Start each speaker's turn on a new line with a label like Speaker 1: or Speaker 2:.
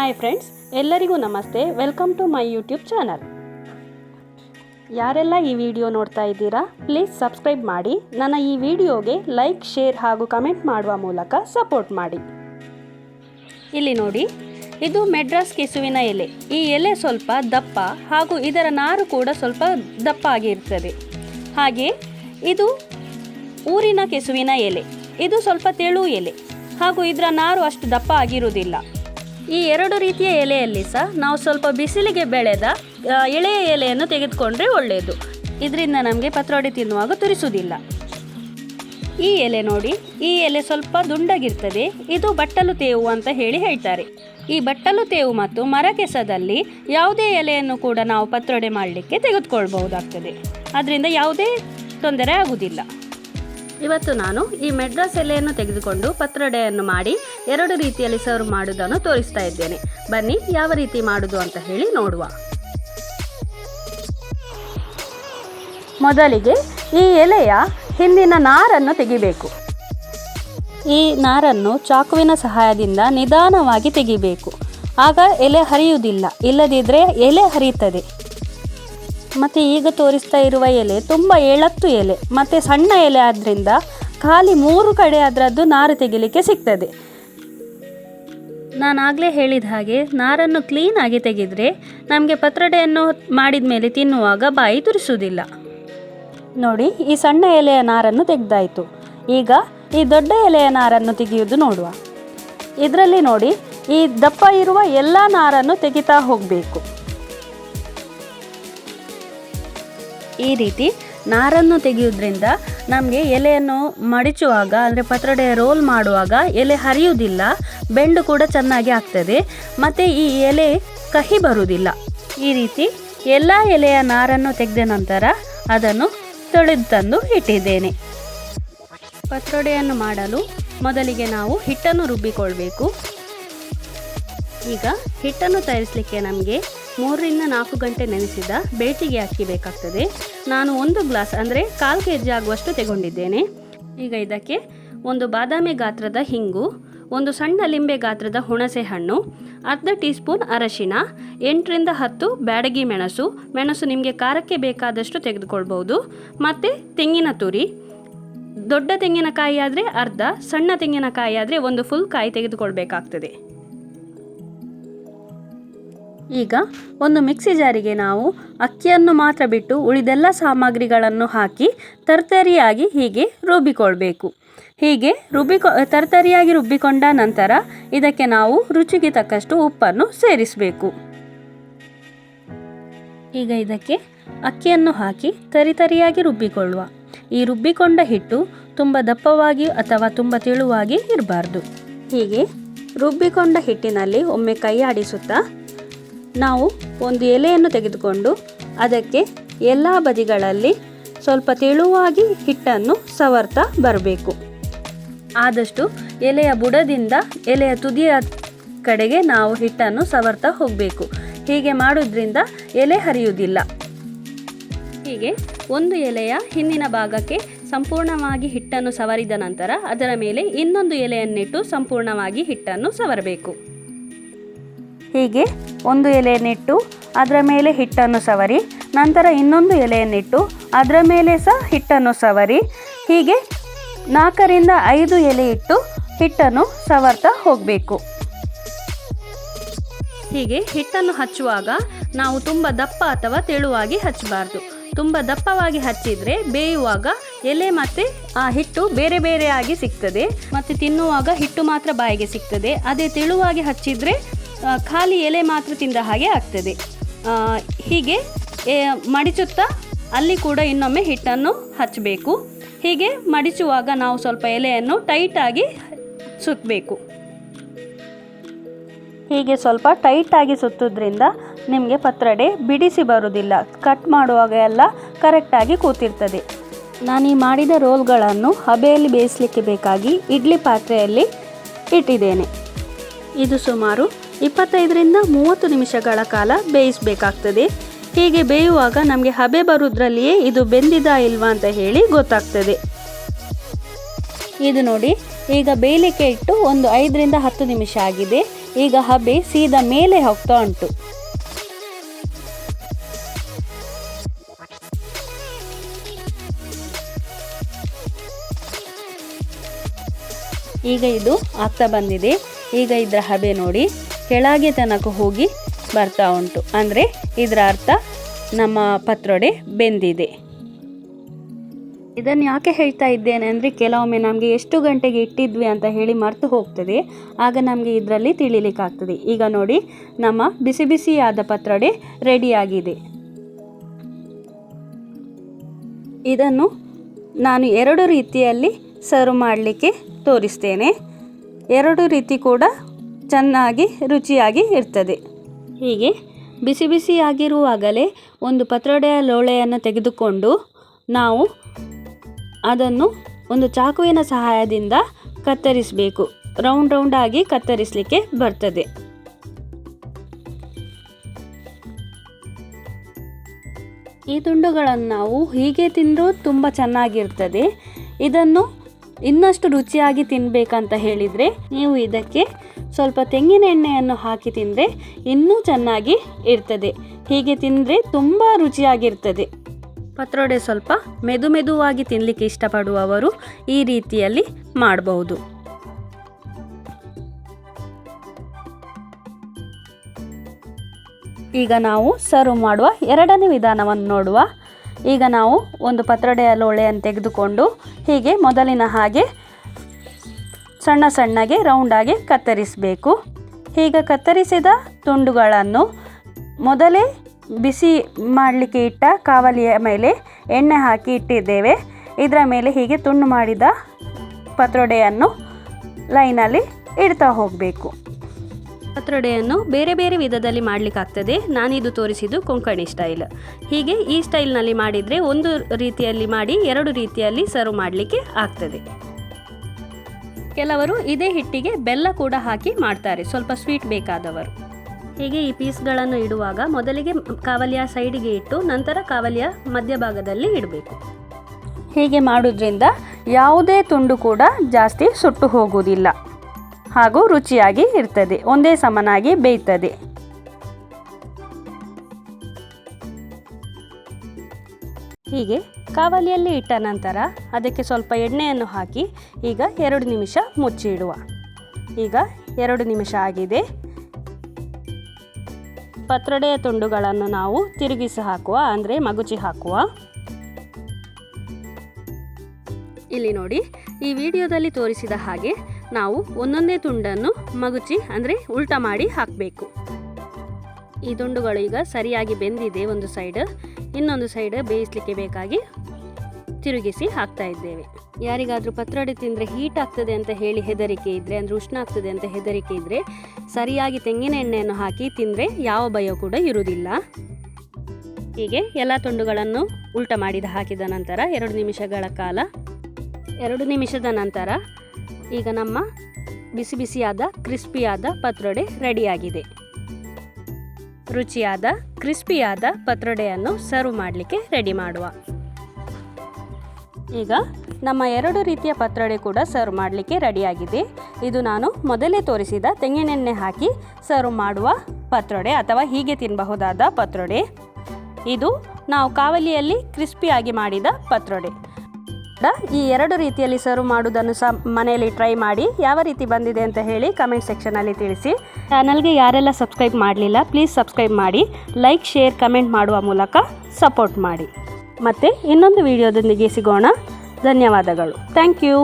Speaker 1: Hi friends ಎಲ್ಲರಿಗೂ ನಮಸ್ತೆ. Welcome to my YouTube channel ಯಾರೆಲ್ಲ ಈ ವಿಡಿಯೋ ನೋಡ್ತಾ ಇದ್ದೀರಾ ಪ್ಲೀಸ್ ಸಬ್ಸ್ಕ್ರೈಬ್ ಮಾಡಿ. ನನ್ನ ಈ ವಿಡಿಯೋಗೆ ಲೈಕ್ ಶೇರ್ ಹಾಗೂ ಕಮೆಂಟ್ ಮಾಡುವ ಮೂಲಕ ಸಪೋರ್ಟ್ ಮಾಡಿ. ಇಲ್ಲಿ ನೋಡಿ, ಇದು ಮೆಡ್ರಾಸ್ ಕೆಸುವಿನ ಎಲೆ. ಈ ಎಲೆ ಸ್ವಲ್ಪ ದಪ್ಪ ಹಾಗೂ ಇದರ ನಾರು ಕೂಡ ಸ್ವಲ್ಪ ದಪ್ಪ ಆಗಿರ್ತದೆ. ಹಾಗೆ ಇದು ಊರಿನ ಕೆಸುವಿನ ಎಲೆ. ಇದು ಸ್ವಲ್ಪ ತೆಳು ಎಲೆ ಹಾಗೂ ಇದರ ನಾರು ಅಷ್ಟು ದಪ್ಪ ಆಗಿರುವುದಿಲ್ಲ. ಈ ಎರಡು ರೀತಿಯ ಎಲೆಯಲ್ಲಿ ಸಹ ನಾವು ಸ್ವಲ್ಪ ಬಿಸಿಲಿಗೆ ಬೆಳೆದ ಎಳೆಯ ಎಲೆಯನ್ನು ತೆಗೆದುಕೊಂಡ್ರೆ ಒಳ್ಳೆಯದು. ಇದರಿಂದ ನಮಗೆ ಪತ್ರೊಡೆ ತಿನ್ನುವಾಗ ತುರಿಸುವುದಿಲ್ಲ. ಈ ಎಲೆ ನೋಡಿ, ಈ ಎಲೆ ಸ್ವಲ್ಪ ದುಂಡಗಿರ್ತದೆ, ಇದು ಬಟ್ಟಲು ತೇವು ಅಂತ ಹೇಳಿ ಹೇಳ್ತಾರೆ. ಈ ಬಟ್ಟಲು ತೇವು ಮತ್ತು ಮರಕೆಸದಲ್ಲಿ ಯಾವುದೇ ಎಲೆಯನ್ನು ಕೂಡ ನಾವು ಪತ್ರೊಡೆ ಮಾಡಲಿಕ್ಕೆ ತೆಗೆದುಕೊಳ್ಬಹುದಾಗ್ತದೆ. ಅದರಿಂದ ಯಾವುದೇ ತೊಂದರೆ ಆಗುವುದಿಲ್ಲ. ಇವತ್ತು ನಾನು ಈ ಮೆಡ್ರಾಸ್ ಎಲೆಯನ್ನು ತೆಗೆದುಕೊಂಡು ಪತ್ರೊಡೆಯನ್ನು ಮಾಡಿ ಎರಡು ರೀತಿಯಲ್ಲಿ ಸರ್ವ್ ಮಾಡುವುದನ್ನು ತೋರಿಸ್ತಾ ಇದ್ದೇನೆ. ಬನ್ನಿ, ಯಾವ ರೀತಿ ಮಾಡುವುದು ಅಂತ ಹೇಳಿ ನೋಡುವ. ಮೊದಲಿಗೆ ಈ ಎಲೆಯ ಹಿಂದಿನ ನಾರನ್ನು ತೆಗಿಬೇಕು. ಈ ನಾರನ್ನು ಚಾಕುವಿನ ಸಹಾಯದಿಂದ ನಿಧಾನವಾಗಿ ತೆಗಿಬೇಕು. ಆಗ ಎಲೆ ಹರಿಯುವುದಿಲ್ಲ. ಇಲ್ಲದಿದ್ದರೆ ಎಲೆ ಹರಿಯುತ್ತದೆ. ಮತ್ತು ಈಗ ತೋರಿಸ್ತಾ ಇರುವ ಎಲೆ ತುಂಬ ಎಳತ್ತು ಎಲೆ, ಮತ್ತು ಸಣ್ಣ ಎಲೆ ಆದ್ದರಿಂದ ಖಾಲಿ ಮೂರು ಕಡೆ ಅದರದ್ದು ನಾರು ತೆಗಿಲಿಕ್ಕೆ ಸಿಗ್ತದೆ. ನಾನಾಗಲೇ ಹೇಳಿದ ಹಾಗೆ ನಾರನ್ನು ಕ್ಲೀನಾಗಿ ತೆಗೆದರೆ ನಮಗೆ ಪತ್ರೊಡೆಯನ್ನು ಮಾಡಿದ ಮೇಲೆ ತಿನ್ನುವಾಗ ಬಾಯಿ ತುರಿಸುವುದಿಲ್ಲ. ನೋಡಿ, ಈ ಸಣ್ಣ ಎಲೆಯ ನಾರನ್ನು ತೆಗೆದಾಯಿತು. ಈಗ ಈ ದೊಡ್ಡ ಎಲೆಯ ನಾರನ್ನು ತೆಗೆಯುವುದು ನೋಡುವ. ಇದರಲ್ಲಿ ನೋಡಿ, ಈ ದಪ್ಪ ಇರುವ ಎಲ್ಲ ನಾರನ್ನು ತೆಗಿತಾ ಹೋಗಬೇಕು. ಈ ರೀತಿ ನಾರನ್ನು ತೆಗೆಯೋದ್ರಿಂದ ನಮಗೆ ಎಲೆಯನ್ನು ಮಡಿಚುವಾಗ, ಅಂದರೆ ಪತ್ರೊಡೆ ರೋಲ್ ಮಾಡುವಾಗ ಎಲೆ ಹರಿಯುವುದಿಲ್ಲ, ಬೆಂಡು ಕೂಡ ಚೆನ್ನಾಗಿ ಆಗ್ತದೆ. ಮತ್ತು ಈ ಎಲೆ ಕಹಿ ಬರುವುದಿಲ್ಲ. ಈ ರೀತಿ ಎಲ್ಲ ಎಲೆಯ ನಾರನ್ನು ತೆಗೆದ ನಂತರ ಅದನ್ನು ತೊಳೆದು ತಂದು ಇಟ್ಟಿದ್ದೇನೆ. ಪತ್ರೊಡೆಯನ್ನು ಮಾಡಲು ಮೊದಲಿಗೆ ನಾವು ಹಿಟ್ಟನ್ನು ರುಬ್ಬಿಕೊಳ್ಬೇಕು. ಈಗ ಹಿಟ್ಟನ್ನು ತಯಾರಿಸಲಿಕ್ಕೆ ನಮಗೆ ಮೂರರಿಂದ ನಾಲ್ಕು ಗಂಟೆ ನೆನೆಸಿದ ಬೇಟಿಗೆ ಅಕ್ಕಿ ಬೇಕಾಗ್ತದೆ. ನಾನು ಒಂದು ಗ್ಲಾಸ್ ಅಂದರೆ ಕಾಲು ಕೆ ಜಿ ಆಗುವಷ್ಟು ತಗೊಂಡಿದ್ದೇನೆ. ಈಗ ಇದಕ್ಕೆ ಒಂದು ಬಾದಾಮಿ ಗಾತ್ರದ ಹಿಂಗು, ಒಂದು ಸಣ್ಣ ಲಿಂಬೆ ಗಾತ್ರದ ಹುಣಸೆ ಹಣ್ಣು, ಅರ್ಧ ಟೀ ಸ್ಪೂನ್ ಅರಶಿನ, ಎಂಟರಿಂದ ಹತ್ತು ಬ್ಯಾಡಗಿ ಮೆಣಸು. ಮೆಣಸು ನಿಮಗೆ ಖಾರಕ್ಕೆ ಬೇಕಾದಷ್ಟು ತೆಗೆದುಕೊಳ್ಬೋದು ಮತ್ತು ತೆಂಗಿನ ತುರಿ. ದೊಡ್ಡ ತೆಂಗಿನಕಾಯಿ ಆದರೆ ಅರ್ಧ, ಸಣ್ಣ ತೆಂಗಿನಕಾಯಿ ಆದರೆ ಒಂದು ಫುಲ್ ಕಾಯಿ ತೆಗೆದುಕೊಳ್ಬೇಕಾಗ್ತದೆ. ಈಗ ಒಂದು ಮಿಕ್ಸಿ ಜಾರಿಗೆ ನಾವು ಅಕ್ಕಿಯನ್ನು ಮಾತ್ರ ಬಿಟ್ಟು ಉಳಿದೆಲ್ಲ ಸಾಮಗ್ರಿಗಳನ್ನು ಹಾಕಿ ತರ್ತರಿಯಾಗಿ ಹೀಗೆ ರುಬ್ಬಿಕೊಳ್ಬೇಕು. ಹೀಗೆ ರುಬ್ಬಿಕೊ, ತರ್ತರಿಯಾಗಿ ರುಬ್ಬಿಕೊಂಡ ನಂತರ ಇದಕ್ಕೆ ನಾವು ರುಚಿಗೆ ತಕ್ಕಷ್ಟು ಉಪ್ಪನ್ನು ಸೇರಿಸಬೇಕು. ಈಗ ಇದಕ್ಕೆ ಅಕ್ಕಿಯನ್ನು ಹಾಕಿ ತರಿತರಿಯಾಗಿ ರುಬ್ಬಿಕೊಳ್ಳುವ. ಈ ರುಬ್ಬಿಕೊಂಡ ಹಿಟ್ಟು ತುಂಬ ದಪ್ಪವಾಗಿ ಅಥವಾ ತುಂಬ ತೆಳುವಾಗಿ ಇರಬಾರ್ದು. ಹೀಗೆ ರುಬ್ಬಿಕೊಂಡ ಹಿಟ್ಟಿನಲ್ಲಿ ಒಮ್ಮೆ ಕೈ ಆಡಿಸುತ್ತಾ ನಾವು ಒಂದು ಎಲೆಯನ್ನು ತೆಗೆದುಕೊಂಡು ಅದಕ್ಕೆ ಎಲ್ಲ ಬದಿಗಳಲ್ಲಿ ಸ್ವಲ್ಪ ತೆಳುವಾಗಿ ಹಿಟ್ಟನ್ನು ಸವರ್ತಾ ಬರಬೇಕು. ಆದಷ್ಟು ಎಲೆಯ ಬುಡದಿಂದ ಎಲೆಯ ತುದಿಯ ಕಡೆಗೆ ನಾವು ಹಿಟ್ಟನ್ನು ಸವರ್ತಾ ಹೋಗಬೇಕು. ಹೀಗೆ ಮಾಡೋದ್ರಿಂದ ಎಲೆ ಹರಿಯುವುದಿಲ್ಲ. ಹೀಗೆ ಒಂದು ಎಲೆಯ ಹಿಂದಿನ ಭಾಗಕ್ಕೆ ಸಂಪೂರ್ಣವಾಗಿ ಹಿಟ್ಟನ್ನು ಸವರಿದ ನಂತರ ಅದರ ಮೇಲೆ ಇನ್ನೊಂದು ಎಲೆಯನ್ನಿಟ್ಟು ಸಂಪೂರ್ಣವಾಗಿ ಹಿಟ್ಟನ್ನು ಸವರಬೇಕು. ಹೀಗೆ ಒಂದು ಎಲೆಯನ್ನಿಟ್ಟು ಅದರ ಮೇಲೆ ಹಿಟ್ಟನ್ನು ಸವರಿ, ನಂತರ ಇನ್ನೊಂದು ಎಲೆಯನ್ನಿಟ್ಟು ಅದರ ಮೇಲೆ ಸಹ ಹಿಟ್ಟನ್ನು ಸವರಿ, ಹೀಗೆ ನಾಲ್ಕರಿಂದ ಐದು ಎಲೆ ಇಟ್ಟು ಹಿಟ್ಟನ್ನು ಸವರ್ತಾ ಹೋಗಬೇಕು. ಹೀಗೆ ಹಿಟ್ಟನ್ನು ಹಚ್ಚುವಾಗ ನಾವು ತುಂಬ ದಪ್ಪ ಅಥವಾ ತೆಳುವಾಗಿ ಹಚ್ಚಬಾರ್ದು. ತುಂಬ ದಪ್ಪವಾಗಿ ಹಚ್ಚಿದರೆ ಬೇಯುವಾಗ ಎಲೆ ಮತ್ತು ಆ ಹಿಟ್ಟು ಬೇರೆ ಬೇರೆಯಾಗಿ ಸಿಗ್ತದೆ. ಮತ್ತು ತಿನ್ನುವಾಗ ಹಿಟ್ಟು ಮಾತ್ರ ಬಾಯಿಗೆ ಸಿಗ್ತದೆ. ಅದೇ ತೆಳುವಾಗಿ ಹಚ್ಚಿದರೆ ಖಾಲಿ ಎಲೆ ಮಾತ್ರ ತಿಂದ ಹಾಗೆ ಆಗ್ತದೆ. ಹೀಗೆ ಮಡಿಚುತ್ತಾ ಅಲ್ಲಿ ಕೂಡ ಇನ್ನೊಮ್ಮೆ ಹಿಟ್ಟನ್ನು ಹಚ್ಚಬೇಕು. ಹೀಗೆ ಮಡಿಚುವಾಗ ನಾವು ಸ್ವಲ್ಪ ಎಲೆಯನ್ನು ಟೈಟಾಗಿ ಸುತ್ತಬೇಕು ಹೀಗೆ ಸ್ವಲ್ಪ ಟೈಟಾಗಿ ಸುತ್ತೋದ್ರಿಂದ ನಿಮಗೆ ಪತ್ರಡೆ ಬಿಡಿಸಿ ಬರುವುದಿಲ್ಲ. ಕಟ್ ಮಾಡುವಾಗ ಎಲ್ಲ ಕರೆಕ್ಟಾಗಿ ಕೂತಿರ್ತದೆ. ನಾನು ಈ ಮಾಡಿದ ರೋಲ್ಗಳನ್ನು ಹಬೆಯಲ್ಲಿ ಬೇಯಿಸಲಿಕ್ಕೆ ಬೇಕಾಗಿ ಇಡ್ಲಿ ಪಾತ್ರೆಯಲ್ಲಿ ಇಟ್ಟಿದ್ದೇನೆ. ಇದು ಸುಮಾರು ಇಪ್ಪತ್ತೈದರಿಂದ ಮೂವತ್ತು ನಿಮಿಷಗಳ ಕಾಲ ಬೇಯಿಸಬೇಕಾಗ್ತದೆ. ಹೀಗೆ ಬೇಯುವಾಗ ನಮಗೆ ಹಬೆ ಬರೋದ್ರಲ್ಲಿಯೇ ಇದು ಬೆಂದಿದಾ ಇಲ್ವಾ ಅಂತ ಹೇಳಿ ಗೊತ್ತಾಗ್ತದೆ. ಇದು ನೋಡಿ, ಈಗ ಬೇಯಲಿಕ್ಕೆ ಇಟ್ಟು ಒಂದು ಐದರಿಂದ ಹತ್ತು ನಿಮಿಷ ಆಗಿದೆ. ಈಗ ಹಬೆ ಸೀದಾ ಮೇಲೆ ಹೋಗ್ತಾ ಉಂಟು. ಈಗ ಇದು ಆಗ್ತಾ ಬಂದಿದೆ. ಈಗ ಇದರ ಹಬೆ ನೋಡಿ. ಕೆಳಗೆ ತನಕ ಹೋಗಿ ಬರ್ತಾ ಉಂಟು. ಅಂದರೆ ಇದರ ಅರ್ಥ ನಮ್ಮ ಪತ್ರೊಡೆ ಬೆಂದಿದೆ. ಇದನ್ನು ಯಾಕೆ ಹೇಳ್ತಾ ಇದ್ದೇನೆ ಅಂದರೆ ಕೆಲವೊಮ್ಮೆ ನಮಗೆ ಎಷ್ಟು ಗಂಟೆಗೆ ಇಟ್ಟಿದ್ವಿ ಅಂತ ಹೇಳಿ ಮರೆತು ಹೋಗ್ತದೆ. ಆಗ ನಮಗೆ ಇದರಲ್ಲಿ ತಿಳಿಲಿಕ್ಕಾಗ್ತದೆ. ಈಗ ನೋಡಿ, ನಮ್ಮ ಬಿಸಿ ಬಿಸಿಯಾದ ಪತ್ರೊಡೆ ರೆಡಿಯಾಗಿದೆ. ಇದನ್ನು ನಾನು ಎರಡು ರೀತಿಯಲ್ಲಿ ಸರ್ವ್ ಮಾಡಲಿಕ್ಕೆ ತೋರಿಸ್ತೇನೆ. ಎರಡು ರೀತಿ ಕೂಡ ಚೆನ್ನಾಗಿ, ರುಚಿಯಾಗಿ ಇರ್ತದೆ. ಹೀಗೆ ಬಿಸಿ ಬಿಸಿಯಾಗಿರುವಾಗಲೇ ಒಂದು ಪತ್ರೊಡೆಯ ಲೋಳೆಯನ್ನು ತೆಗೆದುಕೊಂಡು ನಾವು ಅದನ್ನು ಒಂದು ಚಾಕುವಿನ ಸಹಾಯದಿಂದ ಕತ್ತರಿಸಬೇಕು. ರೌಂಡ್ ರೌಂಡಾಗಿ ಕತ್ತರಿಸಲಿಕ್ಕೆ ಬರ್ತದೆ. ಈ ತುಂಡುಗಳನ್ನು ನಾವು ಹೀಗೆ ತಿಂದರೂ ತುಂಬ ಚೆನ್ನಾಗಿರ್ತದೆ. ಇದನ್ನು ಇನ್ನಷ್ಟು ರುಚಿಯಾಗಿ ತಿನ್ನಬೇಕಂತ ಹೇಳಿದರೆ ನೀವು ಇದಕ್ಕೆ ಸ್ವಲ್ಪ ತೆಂಗಿನ ಎಣ್ಣೆಯನ್ನು ಹಾಕಿ ತಿಂದರೆ ಇನ್ನೂ ಚೆನ್ನಾಗಿ ಇರ್ತದೆ. ಹೀಗೆ ತಿಂದರೆ ತುಂಬ ರುಚಿಯಾಗಿರ್ತದೆ. ಪತ್ರೊಡೆ ಸ್ವಲ್ಪ ಮೆದು ಮೆದುವಾಗಿ ತಿನ್ನಲಿಕ್ಕೆ ಇಷ್ಟಪಡುವವರು ಈ ರೀತಿಯಲ್ಲಿ ಮಾಡಬಹುದು ಈಗ ನಾವು ಸರ್ವ್ ಮಾಡುವ ಎರಡನೇ ವಿಧಾನವನ್ನು ನೋಡುವ. ಈಗ ನಾವು ಒಂದು ಪತ್ರೊಡೆಯ ಲೋಳೆಯನ್ನು ತೆಗೆದುಕೊಂಡು ಹೀಗೆ ಮೊದಲಿನ ಹಾಗೆ ಸಣ್ಣ ಸಣ್ಣಗೆ ರೌಂಡಾಗಿ ಕತ್ತರಿಸಬೇಕು. ಹೀಗೆ ಕತ್ತರಿಸಿದ ತುಂಡುಗಳನ್ನು ಮೊದಲೇ ಬಿಸಿ ಮಾಡಲಿಕ್ಕೆ ಇಟ್ಟ ಕಾವಲಿಯ ಮೇಲೆ ಎಣ್ಣೆ ಹಾಕಿ ಇಟ್ಟಿದ್ದೇವೆ. ಇದರ ಮೇಲೆ ಹೀಗೆ ತುಂಡು ಮಾಡಿದ ಪತ್ರೊಡೆಯನ್ನು ಲೈನಲ್ಲಿ ಇಡ್ತಾ ಹೋಗಬೇಕು. ಪತ್ರೊಡೆಯನ್ನು ಬೇರೆ ಬೇರೆ ವಿಧದಲ್ಲಿ ಮಾಡಲಿಕ್ಕಾಗ್ತದೆ ನಾನಿದು ತೋರಿಸಿದ್ದು ಕೊಂಕಣಿ ಸ್ಟೈಲ್. ಹೀಗೆ ಈ ಸ್ಟೈಲ್ನಲ್ಲಿ ಮಾಡಿದರೆ ಒಂದು ರೀತಿಯಲ್ಲಿ ಮಾಡಿ ಎರಡು ರೀತಿಯಲ್ಲಿ ಸರ್ವ್ ಮಾಡಲಿಕ್ಕೆ ಆಗ್ತದೆ. ಕೆಲವರು ಇದೇ ಹಿಟ್ಟಿಗೆ ಬೆಲ್ಲ ಕೂಡ ಹಾಕಿ ಮಾಡ್ತಾರೆ. ಸ್ವಲ್ಪ ಸ್ವೀಟ್ ಬೇಕಾದವರು. ಹೀಗೆ ಈ ಪೀಸ್ಗಳನ್ನು ಇಡುವಾಗ ಮೊದಲಿಗೆ ಕಾವಲಿಯ ಸೈಡಿಗೆ ಇಟ್ಟು ನಂತರ ಕಾವಲಿಯ ಮಧ್ಯಭಾಗದಲ್ಲಿ ಇಡಬೇಕು. ಹೀಗೆ ಮಾಡೋದ್ರಿಂದ ಯಾವುದೇ ತುಂಡು ಕೂಡ ಜಾಸ್ತಿ ಸುಟ್ಟು ಹೋಗುವುದಿಲ್ಲ. ಹಾಗೂ ರುಚಿಯಾಗಿ ಇರ್ತದೆ. ಒಂದೇ ಸಮನಾಗಿ ಬೇಯ್ತದೆ. ಹೀಗೆ ಕಾವಲಿಯಲ್ಲಿ ಇಟ್ಟ ನಂತರ ಅದಕ್ಕೆ ಸ್ವಲ್ಪ ಎಣ್ಣೆಯನ್ನು ಹಾಕಿ ಈಗ ಎರಡು ನಿಮಿಷ ಮುಚ್ಚಿ ಇಡುವ ಈಗ ಎರಡು ನಿಮಿಷ ಆಗಿದೆ. ಪತ್ರೊಡೆಯ ತುಂಡುಗಳನ್ನು ನಾವು ತಿರುಗಿಸಿ ಹಾಕುವ, ಅಂದರೆ ಮಗುಚಿ ಹಾಕುವ. ಇಲ್ಲಿ ನೋಡಿ, ಈ ವಿಡಿಯೋದಲ್ಲಿ ತೋರಿಸಿದ ಹಾಗೆ ನಾವು ಒಂದೊಂದೇ ತುಂಡನ್ನು ಮಗುಚಿ, ಅಂದರೆ ಉಲ್ಟಾ ಮಾಡಿ ಹಾಕಬೇಕು. ಈ ತುಂಡುಗಳು ಈಗ ಸರಿಯಾಗಿ ಬೆಂದಿದೆ ಒಂದು ಸೈಡ್. ಇನ್ನೊಂದು ಸೈಡ್ ಬೇಯಿಸಲಿಕ್ಕೆ ಬೇಕಾಗಿ ತಿರುಗಿಸಿ ಹಾಕ್ತಾ ಇದ್ದೇವೆ. ಯಾರಿಗಾದರೂ ಪತ್ರೊಡೆ ತಿಂದರೆ ಹೀಟ್ ಆಗ್ತದೆ ಅಂತ ಹೇಳಿ ಹೆದರಿಕೆ ಇದ್ದರೆ ಅಂದರೆ ಉಷ್ಣ ಆಗ್ತದೆ ಅಂತ ಹೆದರಿಕೆ ಇದ್ದರೆ ಸರಿಯಾಗಿ ತೆಂಗಿನ ಎಣ್ಣೆಯನ್ನು ಹಾಕಿ ತಿಂದರೆ ಯಾವ ಭಯ ಕೂಡ ಇರುವುದಿಲ್ಲ. ಹೀಗೆ ಎಲ್ಲ ತುಂಡುಗಳನ್ನು ಉಲ್ಟ ಮಾಡಿದ ಹಾಕಿದ ನಂತರ ಎರಡು ನಿಮಿಷಗಳ ಕಾಲ, ಎರಡು ನಿಮಿಷದ ನಂತರ ಈಗ ನಮ್ಮ ಬಿಸಿ ಬಿಸಿಯಾದ ಕ್ರಿಸ್ಪಿಯಾದ ಪತ್ರೊಡೆ ರೆಡಿಯಾಗಿದೆ ರುಚಿಯಾದ ಕ್ರಿಸ್ಪಿಯಾದ ಪತ್ರೊಡೆಯನ್ನು ಸರ್ವ್ ಮಾಡಲಿಕ್ಕೆ ರೆಡಿ ಮಾಡುವ. ಈಗ ನಮ್ಮ ಎರಡು ರೀತಿಯ ಪತ್ರೊಡೆ ಕೂಡ ಸರ್ವ್ ಮಾಡಲಿಕ್ಕೆ ರೆಡಿಯಾಗಿದೆ. ಇದು ನಾನು ಮೊದಲೇ ತೋರಿಸಿದ ತೆಂಗಿನೆಣ್ಣೆ ಹಾಕಿ ಸರ್ವ್ ಮಾಡುವ ಪತ್ರೊಡೆ ಅಥವಾ ಹೀಗೆ ತಿನ್ನಬಹುದಾದ ಪತ್ರೊಡೆ. ಇದು ನಾವು ಕಾವಲಿಯಲ್ಲಿ ಕ್ರಿಸ್ಪಿಯಾಗಿ ಮಾಡಿದ ಪತ್ರೊಡೆ. ಈ ಎರಡು ರೀತಿಯಲ್ಲಿ ಸರ್ವ್ ಮಾಡುವುದನ್ನು ಸಹ ಮನೆಯಲ್ಲಿ ಟ್ರೈ ಮಾಡಿ ಯಾವ ರೀತಿ ಬಂದಿದೆ ಅಂತ ಹೇಳಿ ಕಮೆಂಟ್ ಸೆಕ್ಷನಲ್ಲಿ ತಿಳಿಸಿ. ಚಾನಲ್ಗೆ ಯಾರೆಲ್ಲ ಸಬ್ಸ್ಕ್ರೈಬ್ ಮಾಡಲಿಲ್ಲ ಪ್ಲೀಸ್ ಸಬ್ಸ್ಕ್ರೈಬ್ ಮಾಡಿ ಲೈಕ್ ಶೇರ್ ಕಮೆಂಟ್ ಮಾಡುವ ಮೂಲಕ ಸಪೋರ್ಟ್ ಮಾಡಿ. ಮತ್ತು ಇನ್ನೊಂದು ವೀಡಿಯೋದೊಂದಿಗೆ ಸಿಗೋಣ. ಧನ್ಯವಾದಗಳು. Thank you